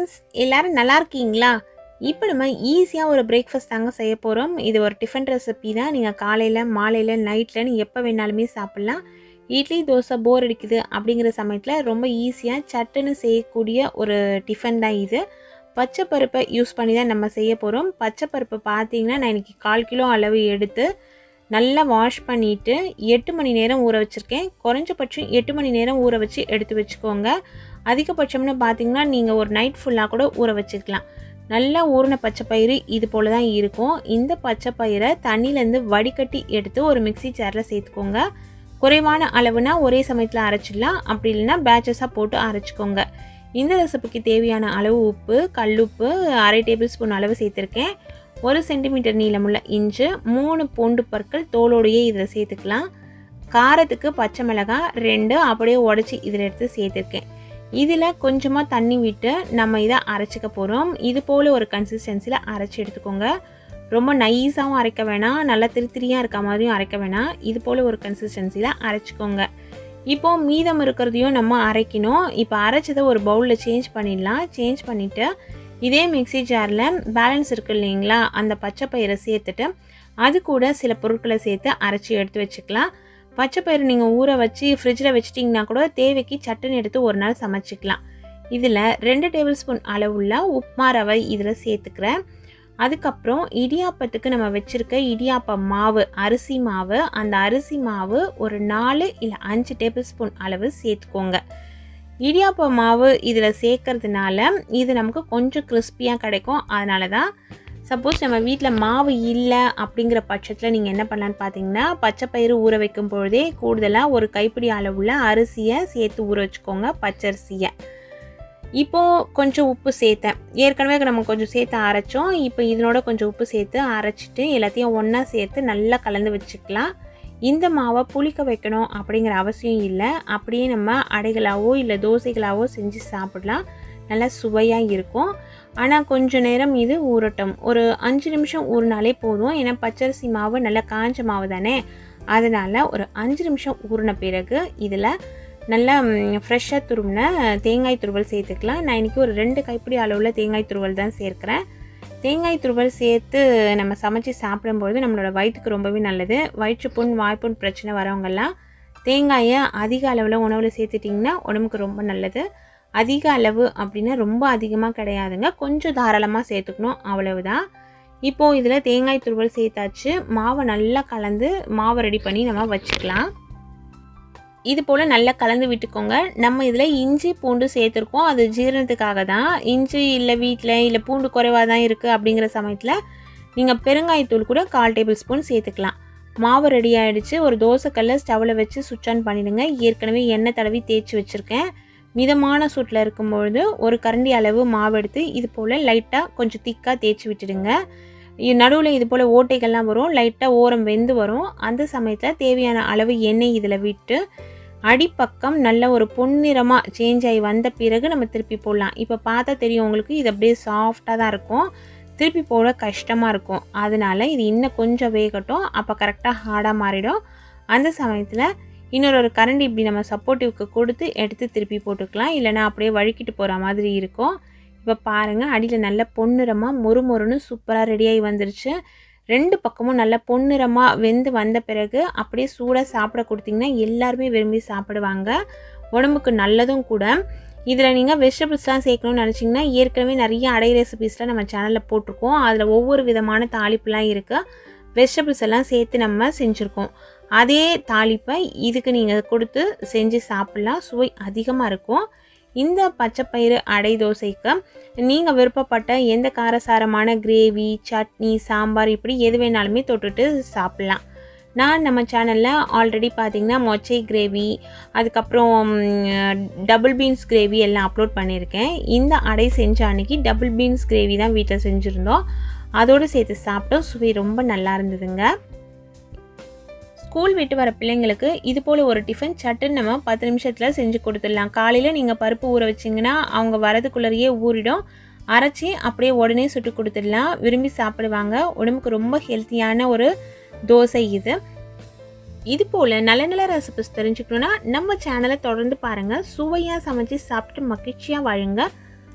Friends எல்லாரும் நல்லா இருக்கீங்களா? இப்போ நம்ம ஈஸியாக ஒரு பிரேக்ஃபாஸ்ட் தாங்க செய்ய போகிறோம் இது ஒரு டிஃபன் ரெசிபி தான். நீங்கள் காலையில் மாலையில் நைட்டில்னு எப்போ வேணாலுமே சாப்பிட்லாம். இட்லி தோசை போர் அடிக்குது அப்படிங்கிற சமயத்தில் ரொம்ப ஈஸியாக சட்டுன்னு செய்யக்கூடிய ஒரு டிஃபன் தான் இது. பச்சை பருப்பை யூஸ் பண்ணி தான் நம்ம செய்ய போகிறோம் பச்சை பருப்பு பார்த்தீங்கன்னா நான் இன்றைக்கி கால் கிலோ அளவு எடுத்து நல்லா வாஷ் பண்ணிவிட்டு எட்டு மணி நேரம் ஊற வச்சுருக்கேன். குறைஞ்சபட்சம் எட்டு மணி நேரம் ஊற வச்சு எடுத்து வச்சுக்கோங்க. அதிகபட்சம்னு பார்த்திங்கன்னா நீங்கள் ஒரு நைட் ஃபுல்லாக கூட ஊற வச்சுக்கலாம். நல்லா ஊறின பச்சை பயிறு இது போல் தான் இருக்கும். இந்த பச்சை பயிரை தண்ணியிலேருந்து வடிகட்டி எடுத்து ஒரு மிக்ஸி ஜாரில் சேர்த்துக்கோங்க. குறைவான அளவுனா ஒரே சமயத்தில் அரைச்சிடலாம். அப்படி இல்லைன்னா பேச்சஸாக போட்டு அரைச்சிக்கோங்க. இந்த ரெசிபிக்கு தேவையான அளவு உப்பு கல்லுப்பு அரை டேபிள் ஸ்பூன் அளவு சேர்த்துருக்கேன். ஒரு சென்டிமீட்டர் நீளமுள்ள இஞ்சி மூணு பூண்டு பற்கள் தோலோடையே இதில் சேர்த்துக்கலாம். காரத்துக்கு பச்சை மிளகாய் ரெண்டு அப்படியே உடச்சி இதில் எடுத்து சேர்த்துருக்கேன். இதில் கொஞ்சமாக தண்ணி விட்டு நம்ம இதை அரைச்சிக்க போகிறோம் இது போல் ஒரு கன்சிஸ்டன்சியில் அரைச்சி எடுத்துக்கோங்க. ரொம்ப நைஸாகவும் அரைக்க வேணாம். நல்லா திருத்திரியாக இருக்க மாதிரியும் அரைக்க வேணாம். இது போல் ஒரு கன்சிஸ்டன்சியில் அரைச்சிக்கோங்க. இப்போ மீதம் இருக்கிறதையும் நம்ம அரைக்கணும். இப்போ அரைச்சதை ஒரு பவுலில் சேஞ்ச் பண்ணிடலாம். சேஞ்ச் பண்ணிவிட்டு இதே மிக்ஸி ஜாரில் பேலன்ஸ் இருக்கு இல்லைங்களா? அந்த பச்சை பயிரை சேர்த்துட்டு அது கூட சில பொருட்களை சேர்த்து அரைச்சி எடுத்து வச்சுக்கலாம். பச்சை பயிறு நீங்கள் ஊற வச்சு ஃப்ரிட்ஜில் வச்சிட்டிங்கன்னா கூட தேவைக்கு சட்டுன்னு எடுத்து ஒரு நாள் சமைச்சிக்கலாம். இதில் ரெண்டு டேபிள் ஸ்பூன் அளவுள்ள உப்மா ரவை இதில் சேர்த்துக்கிறேன். அதுக்கப்புறம் இடியாப்பத்துக்கு நம்ம வச்சுருக்க இடியாப்ப மாவு அரிசி மாவு அந்த அரிசி மாவு ஒரு நாலு இல்லை அஞ்சு டேபிள் ஸ்பூன் அளவு சேர்த்துக்கோங்க. இடியாப்ப மாவு இதில் சேர்க்கறதுனால இது நமக்கு கொஞ்சம் கிறிஸ்பியாக கிடைக்கும். அதனால தான் சப்போஸ் நம்ம வீட்டில் மாவு இல்லை அப்படிங்கிற பட்சத்தில் நீங்கள் என்ன பண்ணலான்னு பார்த்தீங்கன்னா பச்சை பயிறு ஊற வைக்கும் பொழுதே கூடுதலாக ஒரு கைப்பிடி அளவுள்ள அரிசியை சேர்த்து ஊற வச்சுக்கோங்க பச்சரிசியை. இப்போது கொஞ்சம் உப்பு சேர்த்தேன். ஏற்கனவே நம்ம கொஞ்சம் சேர்த்து அரைச்சோம். இப்போ இதனோட கொஞ்சம் உப்பு சேர்த்து அரைச்சிட்டு எல்லாத்தையும் ஒன்றா சேர்த்து நல்லா கலந்து வச்சுக்கலாம். இந்த மாவை புளிக்க வைக்கணும் அப்படிங்கிற அவசியம் இல்லை. அப்படியே நம்ம அடைகளாவோ இல்லை தோசைகளாவோ செஞ்சு சாப்பிடலாம். நல்லா சுவையாக இருக்கும். ஆனால் கொஞ்ச நேரம் இது ஊறட்டும். ஒரு அஞ்சு நிமிஷம் ஊறினாலே போதும். ஏன்னா பச்சரிசி மாவு நல்லா காஞ்ச மாவு தானே? அதனால் ஒரு அஞ்சு நிமிஷம் ஊறின பிறகு இதில் நல்லா ஃப்ரெஷ்ஷாக துருவின தேங்காய் துருவல் சேர்த்துக்கலாம். நான் இன்றைக்கி ஒரு ரெண்டு கைப்பிடி அளவில் தேங்காய் துருவல் தான் சேர்க்குறேன். தேங்காய் துருவல் சேர்த்து நம்ம சமைச்சு சாப்பிடும்பொழுது நம்மளோட வயிற்றுக்கு ரொம்பவே நல்லது. வயிற்றுப்புண் வாய்ப்புண் பிரச்சனை வரவங்கெல்லாம் தேங்காயை அதிக அளவில் உணவில் சேர்த்துட்டிங்கன்னா உடம்புக்கு ரொம்ப நல்லது. அதிக அளவு அப்படின்னா ரொம்ப அதிகமாக கிடையாதுங்க. கொஞ்சம் தாராளமாக சேர்த்துக்கணும். அவ்வளவுதான். இப்போது இதில் தேங்காய் துருவல் சேர்த்தாச்சு. மாவை நல்லா கலந்து மாவை ரெடி பண்ணி நம்ம வச்சுக்கலாம். இது போல் நல்லா கலந்து விட்டுக்கோங்க. நம்ம இதில் இஞ்சி பூண்டு சேர்த்துருக்கோம். அது ஜீரணத்துக்காக தான். இஞ்சி இல்லை வீட்டில் இல்லை பூண்டு குறைவாக தான் இருக்குது அப்படிங்கிற சமயத்தில் நீங்கள் பெருங்காயத்தூள் கூட கால் டேபிள் ஸ்பூன் சேர்த்துக்கலாம். மாவு ரெடி ஆகிடுச்சு ஒரு தோசைக்கல்ல ஸ்டவ்வில் வச்சு சுவிட்ச் ஆன் பண்ணிடுங்க. ஏற்கனவே எண்ணெய் தடவி தேய்ச்சி வச்சுருக்கேன். மிதமான சூட்டில் இருக்கும்பொழுது ஒரு கரண்டி அளவு மாவு எடுத்து இது போல் லைட்டாக கொஞ்சம் திக்காக தேய்ச்சி விட்டுடுங்க. நடுவில் இது போல் ஓட்டைகள்லாம் வரும். லைட்டாக ஓரம் வெந்து வரும். அந்த சமயத்தில் தேவையான அளவு எண்ணெய் இதில் விட்டு அடிப்பக்கம் நல்ல ஒரு பொன்னிறமாக சேஞ்ச் ஆகி வந்த பிறகு நம்ம திருப்பி போடலாம். இப்போ பார்த்தா தெரியும் உங்களுக்கு இது அப்படியே சாஃப்டாக தான் இருக்கும். திருப்பி போட கஷ்டமாக இருக்கும். அதனால இது இன்னும் கொஞ்சம் வேகட்டும். அப்போ கரெக்டாக ஹார்டாக மாறிடும். அந்த சமயத்தில் இன்னொரு ஒரு கரண்டி இப்படி நம்ம சப்போர்ட்டிவ்க்கு கொடுத்து எடுத்து திருப்பி போட்டுக்கலாம். இல்லைனா அப்படியே வழுக்கிட்டு போகிற மாதிரி இருக்கும். இப்போ பாருங்கள் அடியில் நல்ல பொன்னிறமாக மொறு மொறுன்னு சூப்பராக ரெடியாகி வந்துருச்சு. ரெண்டு பக்கமும் நல்ல பொன்னிறமாக வெந்து வந்த பிறகு அப்படியே சூடாக சாப்பிட கொடுத்தீங்கன்னா எல்லாருமே விரும்பி சாப்பிடுவாங்க. உடம்புக்கு நல்லதும் கூட. இதில் நீங்கள் வெஜிடபிள்ஸ்லாம் சேர்க்கணும்னு நினச்சிங்கன்னா ஏற்கனவே நிறைய அடை ரெசிபீஸ்லாம் நம்ம சேனலில் போட்டிருக்கோம். அதில் ஒவ்வொரு விதமான தாளிப்புலாம் இருக்குது வெஜிடபிள்ஸ் எல்லாம் சேர்த்து நம்ம செஞ்சுருக்கோம். அதே தாளிப்பை இதுக்கு நீங்கள் கொடுத்து செஞ்சு சாப்பிட்லாம். சுவை அதிகமாக இருக்கும். இந்த பச்சைப்பயிறு அடை தோசைக்கு நீங்கள் விருப்பப்பட்ட எந்த காரசாரமான கிரேவி சட்னி சாம்பார் இப்படி எது வேணாலுமே தொட்டுட்டு சாப்பிட்லாம். நான் நம்ம சேனலில் ஆல்ரெடி பார்த்தீங்கன்னா மொச்சை கிரேவி அதுக்கப்புறம் டபுள் பீன்ஸ் கிரேவி எல்லாம் அப்லோட் பண்ணியிருக்கேன். இந்த அடை செஞ்ச அன்னைக்கு டபுள் பீன்ஸ் கிரேவி தான் வீட்டில் செஞ்சுருந்தோம். அதோடு சேர்த்து சாப்பிட்டோம். சுவை ரொம்ப நல்லா இருந்ததுங்க. ஸ்கூல் விட்டு வர பிள்ளைங்களுக்கு இது போல் ஒரு டிஃபன் சட்டுன்னு நம்ம பத்து நிமிஷத்தில் செஞ்சு கொடுத்துடலாம். காலையில் நீங்கள் பருப்பு ஊற வச்சிங்கன்னா அவங்க வரதுக்குள்ளேயே ஊறிடும். அரைச்சி அப்படியே உடனே சுட்டு கொடுத்துடலாம். விரும்பி சாப்பிடுவாங்க. உடம்புக்கு ரொம்ப ஹெல்த்தியான ஒரு தோசை இது. இது போல் நல்ல நல்ல ரெசிபிஸ் தெரிஞ்சுக்கணுன்னா நம்ம சேனலை தொடர்ந்து பாருங்கள் சுவையாக சமைச்சு சாப்பிட்டு மகிழ்ச்சியாக வாழுங்க.